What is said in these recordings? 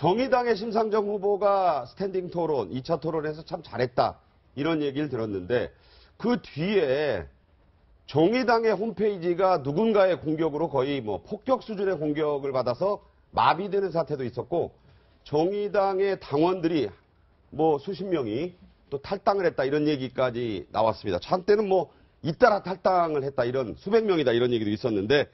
정의당의 심상정 후보가 스탠딩 토론, 2차 토론에서 참 잘했다. 이런 얘기를 들었는데 그 뒤에 정의당의 홈페이지가 누군가의 공격으로 거의 뭐 폭격 수준의 공격을 받아서 마비되는 사태도 있었고 정의당의 당원들이 뭐 수십 명이 또 탈당을 했다 이런 얘기까지 나왔습니다. 한때는 뭐 잇따라 탈당을 했다 이런 수백 명이다 이런 얘기도 있었는데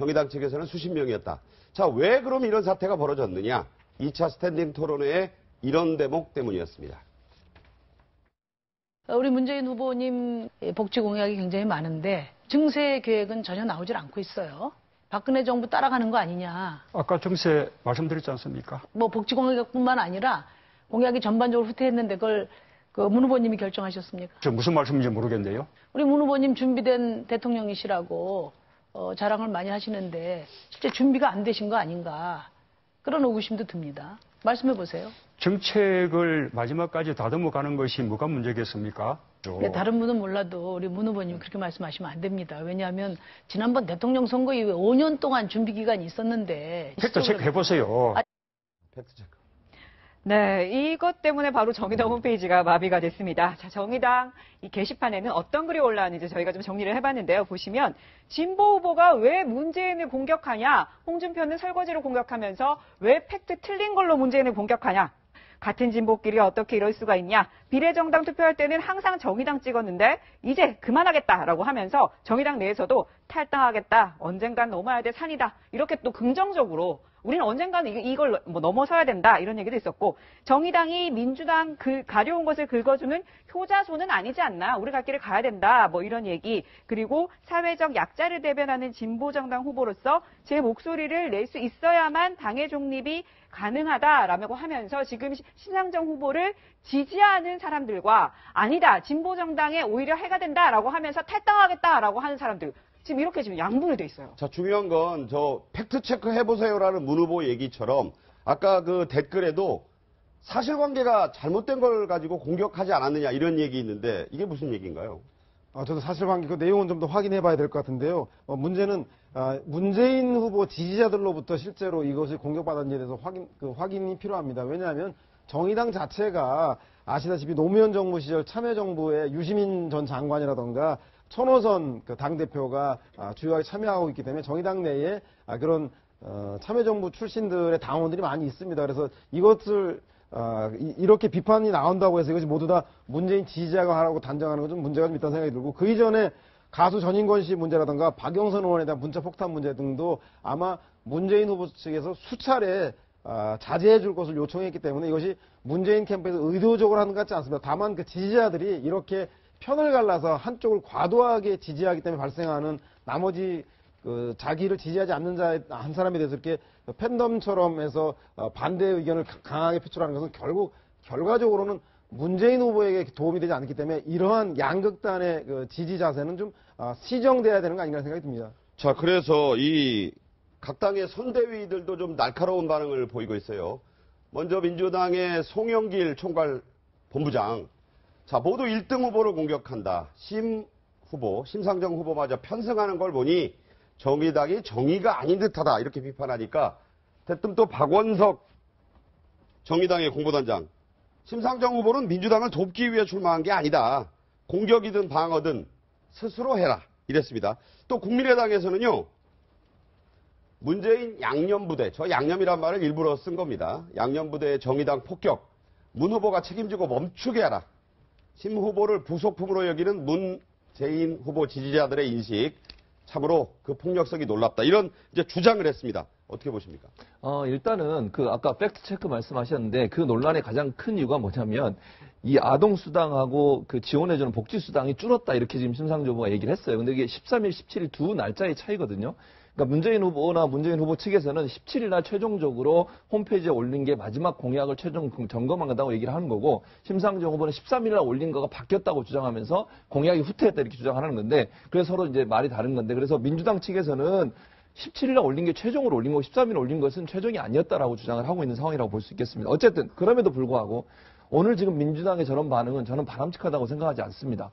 정의당 측에서는 수십 명이었다. 자, 왜 그럼 이런 사태가 벌어졌느냐? 2차 스탠딩 토론회의 이런 대목 때문이었습니다. 우리 문재인 후보님 복지 공약이 굉장히 많은데 증세 계획은 전혀 나오질 않고 있어요. 박근혜 정부 따라가는 거 아니냐. 아까 정세 말씀드렸지 않습니까? 뭐 복지 공약뿐만 아니라 공약이 전반적으로 후퇴했는데 그걸 그 문 후보님이 결정하셨습니까? 저 무슨 말씀인지 모르겠네요. 우리 문 후보님 준비된 대통령이시라고 어, 자랑을 많이 하시는데 실제 준비가 안 되신 거 아닌가 그런 의구심도 듭니다. 말씀해 보세요. 정책을 마지막까지 다듬어 가는 것이 뭐가 문제겠습니까? 네, 다른 분은 몰라도 우리 문 후보님 그렇게 말씀하시면 안 됩니다. 왜냐하면 지난번 대통령 선거 이후에 5년 동안 준비 기간이 있었는데 팩트 체크 해보세요. 아, 팩트 체크. 네, 이것 때문에 바로 정의당 홈페이지가 마비가 됐습니다. 자, 정의당 이 게시판에는 어떤 글이 올라왔는지 저희가 좀 정리를 해봤는데요. 보시면 진보 후보가 왜 문재인을 공격하냐, 홍준표는 설거지를 공격하면서 왜 팩트 틀린 걸로 문재인을 공격하냐, 같은 진보끼리 어떻게 이럴 수가 있냐. 비례정당 투표할 때는 항상 정의당 찍었는데 이제 그만하겠다라고 하면서 정의당 내에서도 탈당하겠다. 언젠간 넘어야 될 산이다. 이렇게 또 긍정적으로 우리는 언젠가는 이걸 뭐 넘어서야 된다 이런 얘기도 있었고 정의당이 민주당 그 가려운 것을 긁어주는 효자손은 아니지 않나. 우리 갈 길을 가야 된다. 뭐 이런 얘기. 그리고 사회적 약자를 대변하는 진보 정당 후보로서 제 목소리를 낼 수 있어야만 당의 중립이 가능하다라고 하면서 지금 신상정 후보를 지지하는 사람들과 아니다. 진보 정당에 오히려 해가 된다라고 하면서 탈당하겠다라고 하는 사람들 지금 이렇게 지금 양분이 돼 있어요. 자, 중요한 건 저 팩트 체크 해보세요라는 문 후보 얘기처럼 아까 그 댓글에도 사실관계가 잘못된 걸 가지고 공격하지 않았느냐 이런 얘기 있는데 이게 무슨 얘기인가요? 아, 저도 사실관계 그 내용은 좀 더 확인해 봐야 될 것 같은데요. 어, 문제는 아, 문재인 후보 지지자들로부터 실제로 이것이 공격받았는지에 대해서 확인, 그 확인이 필요합니다. 왜냐하면 정의당 자체가 아시다시피 노무현 정부 시절 참여정부의 유시민 전 장관이라던가 천호선 그 당대표가 아, 주요하게 참여하고 있기 때문에 정의당 내에 아, 그런 어, 참여정부 출신들의 당원들이 많이 있습니다. 그래서 이것을 어, 이, 렇게 비판이 나온다고 해서 이것이 모두 다 문재인 지지자가 하라고 단정하는 건좀 문제가 좀 있다는 생각이 들고 그 이전에 가수 전인권 씨 문제라든가 박영선 의원에 대한 문자 폭탄 문제 등도 아마 문재인 후보 측에서 수차례 아, 자제해 줄 것을 요청했기 때문에 이것이 문재인 캠프에서 의도적으로 하는 것 같지 않습니다. 다만 그 지지자들이 이렇게 편을 갈라서 한쪽을 과도하게 지지하기 때문에 발생하는 나머지 그 자기를 지지하지 않는 자 한 사람에 대해서 이렇게 팬덤처럼 해서 어, 반대 의견을 강하게 표출하는 것은 결국 결과적으로는 문재인 후보에게 도움이 되지 않기 때문에 이러한 양극단의 그 지지 자세는 좀 어, 시정돼야 되는 거 아닌가 생각이 듭니다. 자, 그래서 이 각 당의 선대위들도 좀 날카로운 반응을 보이고 있어요. 먼저 민주당의 송영길 총괄 본부장. 자, 모두 1등 후보를 공격한다. 심 후보, 심상정 후보마저 편승하는 걸 보니 정의당이 정의가 아닌 듯하다. 이렇게 비판하니까 대뜸 또 박원석 정의당의 공보단장. 심상정 후보는 민주당을 돕기 위해 출마한 게 아니다. 공격이든 방어든 스스로 해라. 이랬습니다. 또 국민의당에서는요. 문재인 양념부대, 저 양념이란 말을 일부러 쓴 겁니다. 양념부대의 정의당 폭격, 문 후보가 책임지고 멈추게 하라. 심 후보를 부속품으로 여기는 문재인 후보 지지자들의 인식, 참으로 그 폭력성이 놀랍다. 이런 이제 주장을 했습니다. 어떻게 보십니까? 어, 일단은 그 아까 팩트 체크 말씀하셨는데 그 논란의 가장 큰 이유가 뭐냐면 이 아동 수당하고 그 지원해주는 복지 수당이 줄었다 이렇게 지금 심상정 후보가 얘기를 했어요. 근데 이게 13일, 17일 두 날짜의 차이거든요. 그러니까 문재인 후보나 문재인 후보 측에서는 17일 날 최종적으로 홈페이지에 올린 게 마지막 공약을 최종 점검한다고 얘기를 하는 거고 심상정 후보는 13일 날 올린 거가 바뀌었다고 주장하면서 공약이 후퇴했다 이렇게 주장하는 건데 그래서 서로 이제 말이 다른 건데 그래서 민주당 측에서는 17일 날 올린 게 최종으로 올린 거고 13일 올린 것은 최종이 아니었다라고 주장을 하고 있는 상황이라고 볼 수 있겠습니다. 어쨌든 그럼에도 불구하고 오늘 지금 민주당의 저런 반응은 저는 바람직하다고 생각하지 않습니다.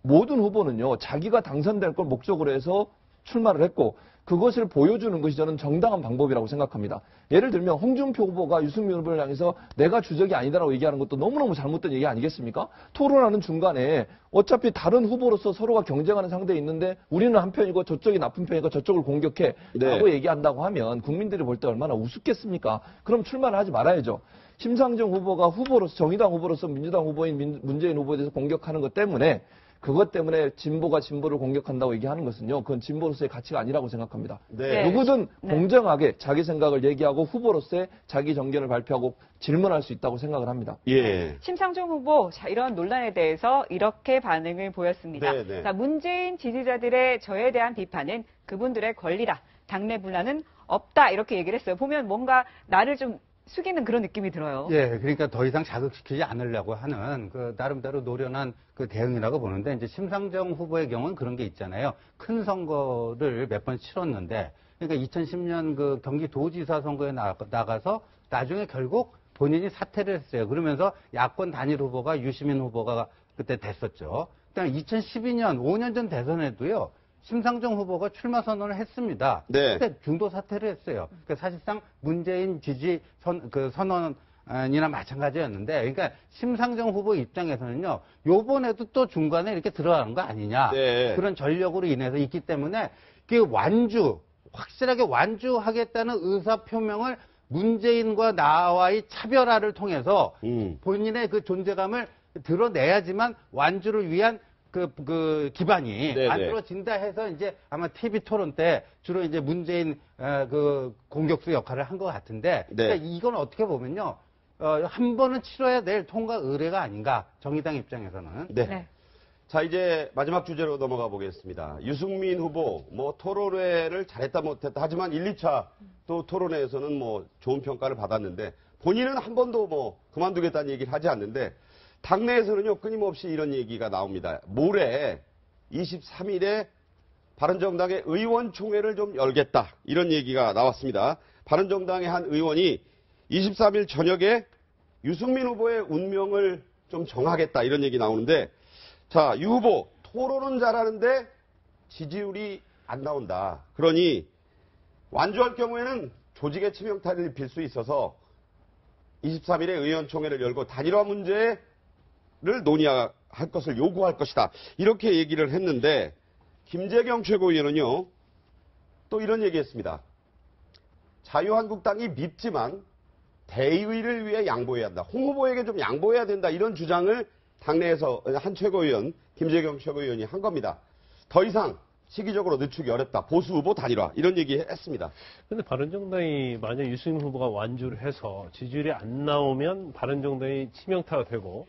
모든 후보는요 자기가 당선될 걸 목적으로 해서 출마를 했고 그것을 보여주는 것이 저는 정당한 방법이라고 생각합니다. 예를 들면 홍준표 후보가 유승민 후보를 향해서 내가 주적이 아니다라고 얘기하는 것도 너무너무 잘못된 얘기 아니겠습니까? 토론하는 중간에 어차피 다른 후보로서 서로가 경쟁하는 상대에 있는데 우리는 한 편이고 저쪽이 나쁜 편이고 저쪽을 공격해 네. 라고 얘기한다고 하면 국민들이 볼 때 얼마나 우습겠습니까? 그럼 출마를 하지 말아야죠. 심상정 후보가 후보로서 정의당 후보로서 민주당 후보인 민- 문재인 후보에 대해서 공격하는 것 때문에 그것 때문에 진보가 진보를 공격한다고 얘기하는 것은요. 그건 진보로서의 가치가 아니라고 생각합니다. 네. 누구든 네. 공정하게 자기 생각을 얘기하고 후보로서의 자기 정견을 발표하고 질문할 수 있다고 생각을 합니다. 예. 심상정 후보 자, 이런 논란에 대해서 이렇게 반응을 보였습니다. 네, 네. 자, 문재인 지지자들의 저에 대한 비판은 그분들의 권리다. 당내 분란은 없다. 이렇게 얘기를 했어요. 보면 뭔가 나를 좀 숙이는 그런 느낌이 들어요. 예, 그러니까 더 이상 자극시키지 않으려고 하는 그 나름대로 노련한 그 대응이라고 보는데 이제 심상정 후보의 경우는 그런 게 있잖아요. 큰 선거를 몇 번 치렀는데 그러니까 2010년 그 경기도지사 선거에 나, 나가서 나중에 결국 본인이 사퇴를 했어요. 그러면서 야권 단일 후보가 유시민 후보가 그때 됐었죠. 그다음에 2012년 5년 전 대선에도요. 심상정 후보가 출마 선언을 했습니다. 네. 근데 중도 사퇴를 했어요. 그러니까 사실상 문재인 지지 선, 그 선언 이나 마찬가지였는데, 그러니까 심상정 후보 입장에서는요, 요번에도 또 중간에 이렇게 들어가는 거 아니냐. 네. 그런 전력으로 인해서 있기 때문에, 그 완주, 확실하게 완주하겠다는 의사 표명을 문재인과 나와의 차별화를 통해서 음. 본인의 그 존재감을 드러내야지만 완주를 위한 그, 그 기반이 네네. 만들어진다 해서 이제 아마 TV 토론 때 주로 이제 문재인 어, 그 공격수 역할을 한 것 같은데 네. 그러니까 이건 어떻게 보면요 어, 한 번은 치러야 될 통과 의례가 아닌가 정의당 입장에서는 네. 네. 자, 이제 마지막 주제로 넘어가 보겠습니다. 유승민 후보, 뭐, 토론회를 잘했다 못했다. 하지만 1, 2차 또 토론회에서는 뭐, 좋은 평가를 받았는데, 본인은 한 번도 뭐, 그만두겠다는 얘기를 하지 않는데, 당내에서는요, 끊임없이 이런 얘기가 나옵니다. 모레 23일에 바른정당의 의원총회를 좀 열겠다. 이런 얘기가 나왔습니다. 바른정당의 한 의원이 23일 저녁에 유승민 후보의 운명을 좀 정하겠다. 이런 얘기 나오는데, 자, 유 후보, 토론은 잘하는데 지지율이 안 나온다. 그러니 완주할 경우에는 조직의 치명타를 입힐 수 있어서 23일에 의원총회를 열고 단일화 문제 를 논의할 것을 요구할 것이다. 이렇게 얘기를 했는데 김재경 최고위원은요. 또 이런 얘기했습니다. 자유한국당이 밉지만 대의를 위해 양보해야 한다. 홍 후보에게 좀 양보해야 된다. 이런 주장을 당내에서 한 최고위원, 김재경 최고위원이 한 겁니다. 더 이상 시기적으로 늦추기 어렵다. 보수 후보 단일화. 이런 얘기 했습니다. 근데 바른정당이 만약 유승민 후보가 완주를 해서 지지율이 안 나오면 바른정당이 치명타가 되고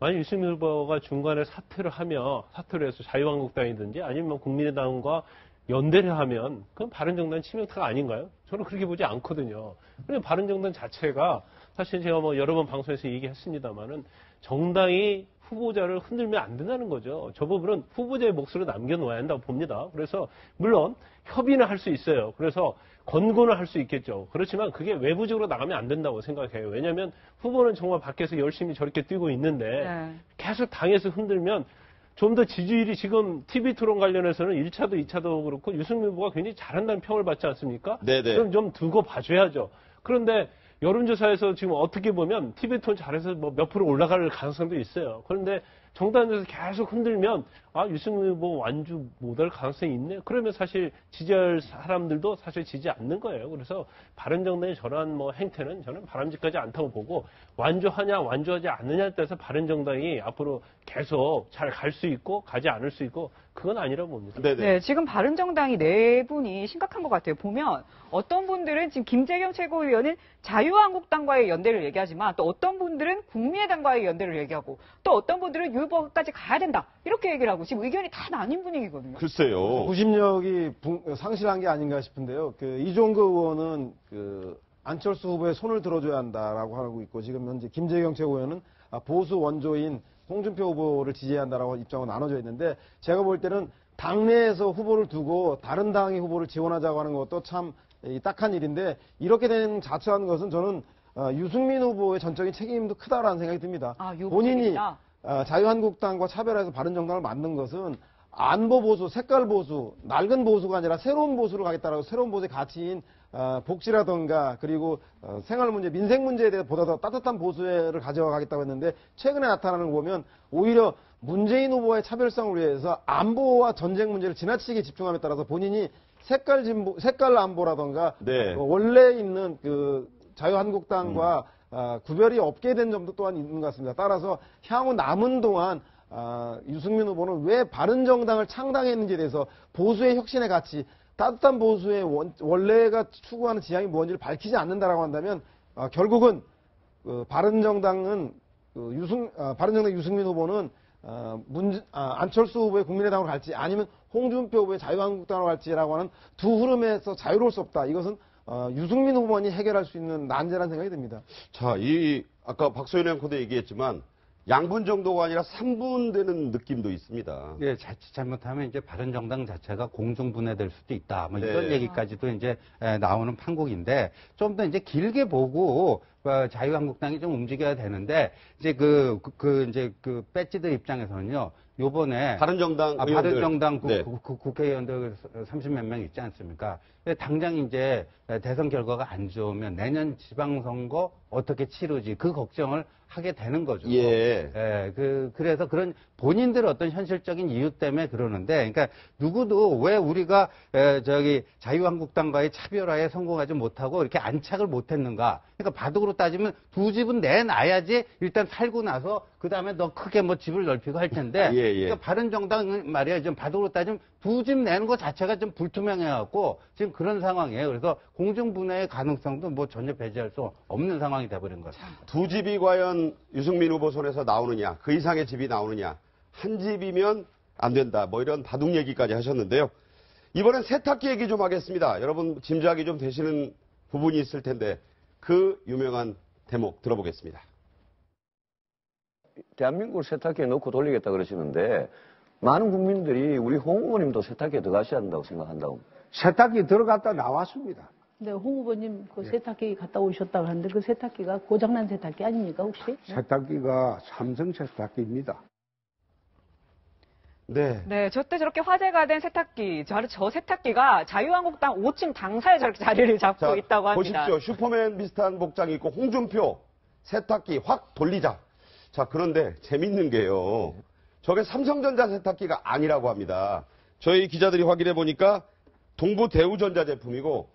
만약 유승민 후보가 중간에 사퇴를 하며 사퇴를 해서 자유한국당이든지 아니면 뭐 국민의당과 연대를 하면 그건 바른정당 치명타가 아닌가요? 저는 그렇게 보지 않거든요. 그냥 바른정당 자체가 사실 제가 뭐 여러 번 방송에서 얘기했습니다만은 정당이 후보자를 흔들면 안 된다는 거죠. 저 부분은 후보자의 몫으로 남겨놓아야 한다고 봅니다. 그래서 물론 협의는 할 수 있어요. 그래서 권고는 할 수 있겠죠. 그렇지만 그게 외부적으로 나가면 안 된다고 생각해요. 왜냐하면 후보는 정말 밖에서 열심히 저렇게 뛰고 있는데 네. 계속 당에서 흔들면 좀 더 지지율이 지금 TV 토론 관련해서는 1차도 2차도 그렇고 유승민 후보가 굉장히 잘한다는 평을 받지 않습니까? 네네. 그럼 좀 두고 봐줘야죠. 그런데 여론조사에서 지금 어떻게 보면 TV 토론 잘해서 뭐 몇 프로 올라갈 가능성도 있어요. 그런데 정당에서 계속 흔들면 아 유승민 후보 완주 못할 가능성이 있네. 그러면 사실 지지할 사람들도 사실 지지 않는 거예요. 그래서 바른정당의 저러한 뭐 행태는 저는 바람직하지 않다고 보고 완주하냐 완주하지 않느냐에 따라서 바른정당이 앞으로 계속 잘 갈 수 있고 가지 않을 수 있고 그건 아니라고 봅니다. 네네. 네, 지금 바른정당이 네 분이 심각한 것 같아요. 보면 어떤 분들은 지금 김재경 최고위원은 자유한국당과의 연대를 얘기하지만 또 어떤 분들은 국민의당과의 연대를 얘기하고 또 어떤 분들은 유 후보까지 가야 된다 이렇게 얘기를 하고 지금 의견이 다 나뉜 분위기거든요. 글쎄요. 구심력이 붕- 상실한 게 아닌가 싶은데요. 그 이종그 의원은 그 안철수 후보의 손을 들어줘야 한다라고 하고 있고 지금 현재 김재경 최고위원은 아, 보수 원조인 홍준표 후보를 지지해야 한다라고 입장을 나눠져 있는데 제가 볼 때는 당내에서 후보를 두고 다른 당의 후보를 지원하자고 하는 것도 참 이 딱한 일인데 이렇게 된 자처한 것은 저는 아, 유승민 후보의 전적인 책임도 크다라는 생각이 듭니다. 아, 유 본인이 책임이다. 아, 자유한국당과 차별해서 바른정당을 만든 것은 안보 보수, 색깔 보수, 낡은 보수가 아니라 새로운 보수를 가겠다라고 새로운 보수의 가치인 어, 복지라던가 그리고 어, 생활 문제, 민생 문제에 대해 보다 더 따뜻한 보수를 가져가겠다고 했는데 최근에 나타나는 거 보면 오히려 문재인 후보의 차별성을 위해서 안보와 전쟁 문제를 지나치게 집중함에 따라서 본인이 색깔 진보, 색깔 안보라던가 네. 어, 원래 있는 그 자유한국당과 아, 구별이 없게 된 점도 또한 있는 것 같습니다. 따라서 향후 남은 동안 아, 유승민 후보는 왜 바른정당을 창당했는지에 대해서 보수의 혁신의 가치, 따뜻한 보수의 원, 원래가 추구하는 지향이 뭔지를 밝히지 않는다라고 한다면 아, 결국은 그 바른정당은 그 유승 아, 바른정당 유승민 후보는 아, 문, 아, 안철수 후보의 국민의당으로 갈지 아니면 홍준표 후보의 자유한국당으로 갈지라고 하는 두 흐름에서 자유로울 수 없다. 이것은 어, 유승민 후보만이 해결할 수 있는 난제라는 생각이 듭니다. 자, 이 아까 박소연 앵커도 얘기했지만 양분 정도가 아니라 3분 되는 느낌도 있습니다. 예, 자칫 잘못하면 이제 바른 정당 자체가 공중분해될 수도 있다. 뭐 이런 네. 얘기까지도 이제 에, 나오는 판국인데 좀 더 이제 길게 보고 어, 자유한국당이 좀 움직여야 되는데 이제 그, 그, 그 이제 그 배지들 입장에서는요. 요번에 바른정당 아. 바른정당 국, 네. 회의원들 30 몇 명 있지 않습니까? 당장 이제 대선 결과가 안 좋으면 내년 지방선거 어떻게 치르지 그 걱정을 하게 되는 거죠. 예. 예, 그, 그래서 그런 본인들 어떤 현실적인 이유 때문에 그러는데, 그러니까 누구도 왜 우리가, 에, 저기, 자유한국당과의 차별화에 성공하지 못하고 이렇게 안착을 못했는가. 그러니까 바둑으로 따지면 두 집은 내놔야지 일단 살고 나서 그 다음에 더 크게 뭐 집을 넓히고 할 텐데, 예, 예. 그러니까 바른정당은 말이야, 좀 바둑으로 따지면 두 집 내는 것 자체가 좀 불투명해갖고 지금 그런 상황이에요. 그래서 공정분해의 가능성도 뭐 전혀 배제할 수 없는 상황이 돼버린 것 같습니다. 두 집이 과연 유승민 후보 손에서 나오느냐, 그 이상의 집이 나오느냐, 한 집이면 안 된다, 뭐 이런 바둑 얘기까지 하셨는데요. 이번엔 세탁기 얘기 좀 하겠습니다. 여러분 짐작이 좀 되시는 부분이 있을 텐데 그 유명한 대목 들어보겠습니다. 대한민국을 세탁기에 넣고 돌리겠다 그러시는데 많은 국민들이 우리 홍 후보님도 세탁기에 들어가셔야 한다고 생각한다고. 세탁기 들어갔다 나왔습니다. 근데 홍 후보님 그 세탁기 갔다 오셨다고 하는데 그 세탁기가 고장난 세탁기 아닙니까 혹시? 세탁기가 삼성 세탁기입니다. 네. 네, 저때 저렇게 화제가 된 세탁기, 저, 저 세탁기가 자유한국당 5층 당사에 저렇게 자리를 잡고 자, 있다고 합니다. 보십시오. 슈퍼맨 비슷한 복장 입고 홍준표 세탁기 확 돌리자. 자, 그런데 재밌는 게요. 저게 삼성전자 세탁기가 아니라고 합니다. 저희 기자들이 확인해 보니까 동부 대우전자 제품이고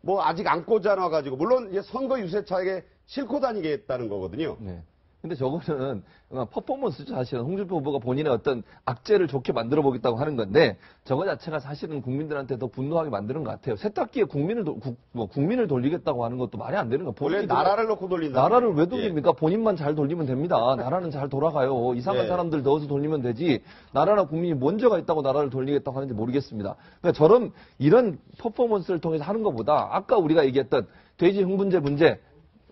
뭐 아직 안 꽂아놔가지고 물론 이제 선거 유세 차에 싣고 다니겠다는 거거든요. 네. 근데 저거는 어, 퍼포먼스 사실은 홍준표 후보가 본인의 어떤 악재를 좋게 만들어 보겠다고 하는 건데 저거 자체가 사실은 국민들한테 더 분노하게 만드는 것 같아요. 세탁기에 국민을 도- 국, 뭐 국민을 돌리겠다고 하는 것도 말이 안 되는 거. 원래 나라를 놓고 돌린다. 나라를 왜 돌립니까? 본인만 잘 돌리면 됩니다. 나라는 잘 돌아가요. 이상한 예. 사람들 넣어서 돌리면 되지. 나라나 국민이 먼저가 있다고 나라를 돌리겠다고 하는지 모르겠습니다. 그러니까 저런 이런 퍼포먼스를 통해서 하는 것보다 아까 우리가 얘기했던 돼지 흥분제 문제,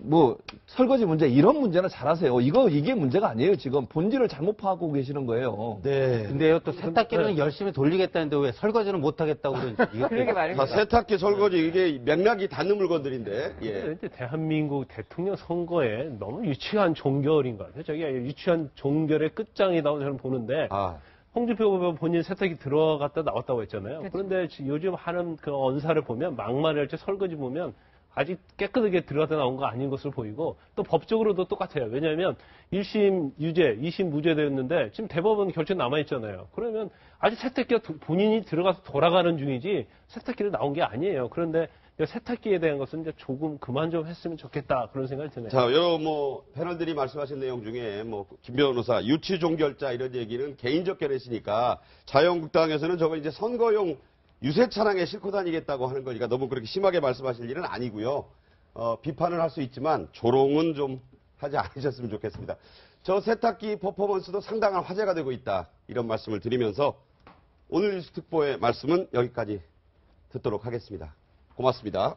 뭐 설거지 문제 이런 문제는 잘하세요. 이거 이게 문제가 아니에요. 지금 본질을 잘못 파악하고 계시는 거예요. 네. 근데요, 또 세탁기는 열심히 돌리겠다는데 왜 설거지는 못 하겠다고 그러는지. 이거 그러게 자, 말입니다. 세탁기 설거지 이게 맥락이 닿는 물건들인데. 예. 근데 대한민국 대통령 선거에 너무 유치한 종결인 것 같아요. 저기 유치한 종결의 끝장이라고 저는 보는데 아, 홍준표 후보 본인 세탁기 들어갔다 나왔다고 했잖아요. 그렇죠. 그런데 요즘 하는 그 언사를 보면 막말을 할때 설거지 보면 아직 깨끗하게 들어갔다 나온 거 아닌 것으로 보이고 또 법적으로도 똑같아요. 왜냐하면 1심 유죄, 2심 무죄되었는데 지금 대법원 결정 남아있잖아요. 그러면 아직 세탁기가 도- 본인이 들어가서 돌아가는 중이지 세탁기를 나온 게 아니에요. 그런데 이 세탁기에 대한 것은 이제 조금 그만 좀 했으면 좋겠다 그런 생각이 드네요. 자, 여러 뭐 패널들이 말씀하신 내용 중에 뭐 김 변호사 유치 종결자 이런 얘기는 개인적 견해시니까 자유한국당에서는 저거 이제 선거용 유세 차량에 싣고 다니겠다고 하는 거니까 너무 그렇게 심하게 말씀하실 일은 아니고요. 어, 비판을 할 수 있지만 조롱은 좀 하지 않으셨으면 좋겠습니다. 저 세탁기 퍼포먼스도 상당한 화제가 되고 있다 이런 말씀을 드리면서 오늘 뉴스 특보의 말씀은 여기까지 듣도록 하겠습니다. 고맙습니다.